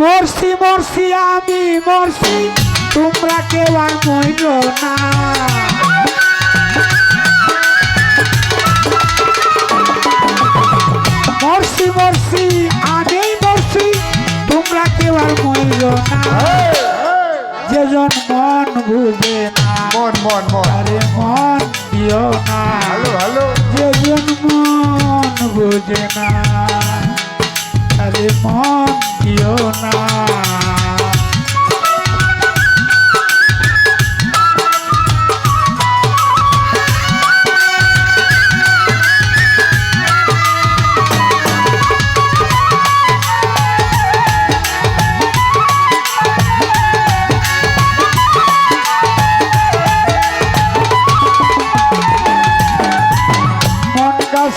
মরছি মরছি আমি মরছি। তোমরা কেউ আর মইল না। মরছি মরছি আমি মরছি। তোমরা কেউ আর মইল না। যেজন মন বুঝে না মন মন মন। আরে মন দিও না। ভালো ভালো। যেজন মন বুঝে না আরে মন দিও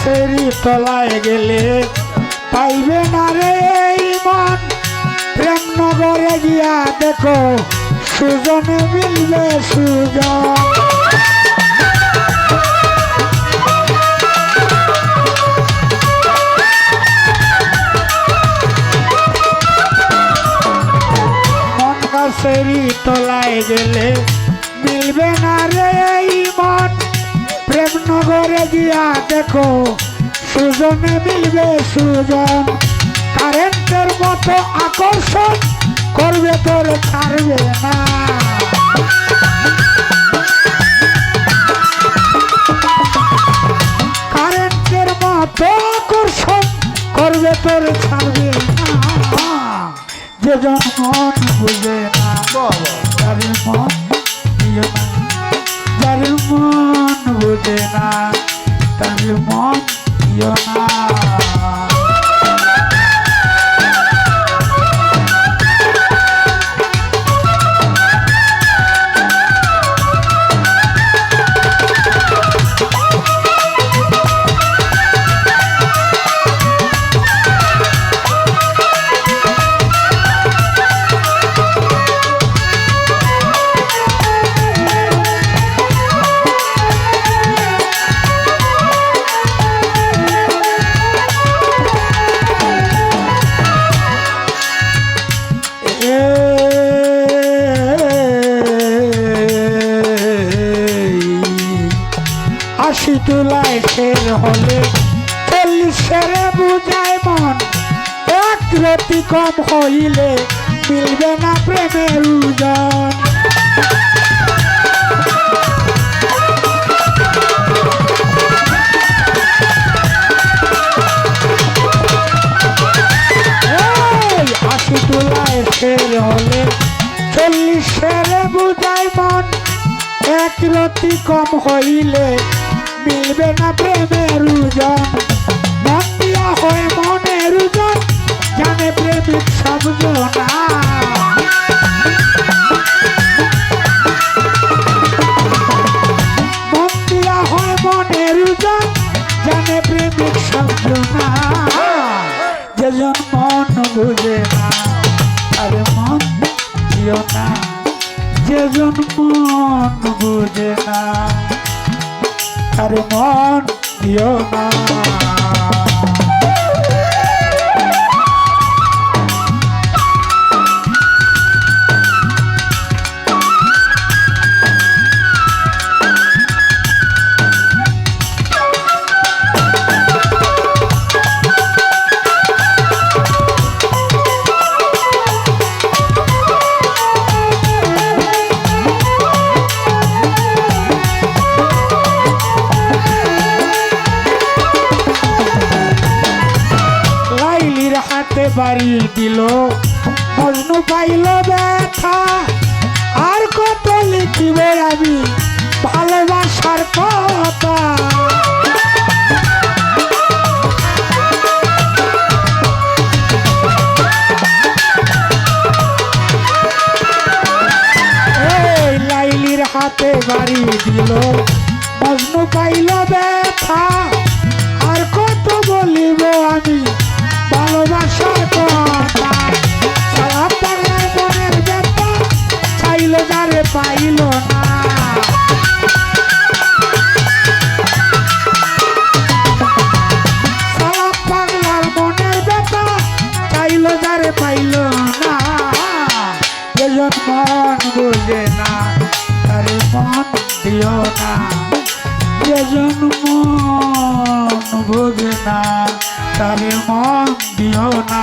গাছেরই তলায় গেলে পাইবে না রে মন। প্রেম নগরে গিয়া দেখো, সুজনে মিলবে সুজন। মন গাছেরই তলায় গেলে মিলবে না রে মন। প্রেম নগরে গিয়া দেখো সুজনে মিলবে সুজন। কারেন্টের মতো আকর্ষণ করবে তোর ছাড়বে না। কারেন্টের মতো আকর্ষণ করবে তোর ছাড়বে না। যেজন মন বুঝে না বাবা মন দিও না। যার মন বোঝে না তার মন না। তুলায় ফের হলে চল্লিশের বুঝায় মন। এক রতি কম হইলে মিলবে না প্রেমের উজন। আশি তুলায় ফের হলে চল্লিশের বুঝায় মন। এক রতি কম হইলে মিলবে না প্রেমের উজন। মন দিয়া হয় মনের উজন, জানে প্রেমিক সব না মন দিয়া হয় মনের উজন, জানে প্রেমিক সব না যেজন মন বুঝে না আরে মন দিও না। যেজন মন বুঝে না। আরে মন দিও হাতে বাড়ি দিল। মজনু পাইল ব্যথা। আর কত লিখিব আমি? ভালোবাসার কথা। হাতে বাড়ি দিল। মজনু পাইল ব্যথা। আর কত বলিব আমি? মন দিও না যে জন্ম বোঝে না তারে মন দিও না।